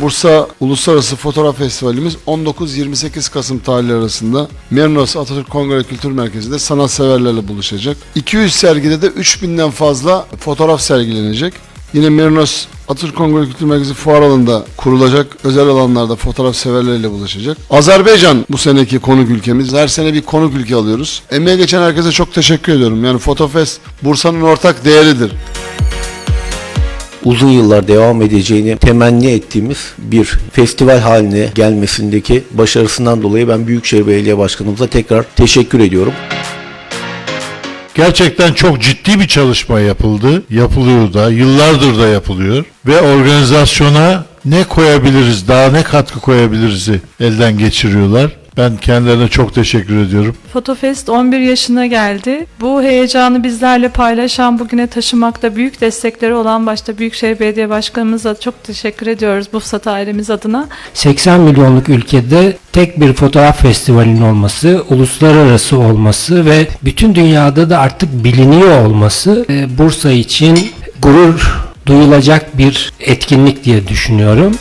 Bursa Uluslararası Fotoğraf Festivalimiz 19-28 Kasım tarihleri arasında Merinos Atatürk Kongre Kültür Merkezi'nde sanatseverlerle buluşacak. 200 sergide de 3000'den fazla fotoğraf sergilenecek. Yine Merinos Atatürk Kongre Kültür Merkezi fuar alanında kurulacak özel alanlarda fotoğraf severleriyle buluşacak. Azerbaycan bu seneki konuk ülkemiz. Her sene bir konuk ülke alıyoruz. Emeğe geçen herkese çok teşekkür ediyorum. Yani Fotofest Bursa'nın ortak değeridir. Uzun yıllar devam edeceğini temenni ettiğimiz bir festival haline gelmesindeki başarısından dolayı ben Büyükşehir Belediye Başkanımıza tekrar teşekkür ediyorum. Gerçekten çok ciddi bir çalışma yapıldı. Yapılıyor da, yıllardır da yapılıyor. Ve organizasyona ne koyabiliriz, daha ne katkı koyabiliriz'i elden geçiriyorlar. Ben kendilerine çok teşekkür ediyorum. Fotofest 11 yaşına geldi. Bu heyecanı bizlerle paylaşan, bugüne taşımakta büyük destekleri olan başta Büyükşehir Belediye Başkanımıza çok teşekkür ediyoruz Bufsat ailemiz adına. 80 milyonluk ülkede tek bir fotoğraf festivalinin olması, uluslararası olması ve bütün dünyada da artık biliniyor olması e, Bursa için gurur duyulacak bir etkinlik diye düşünüyorum.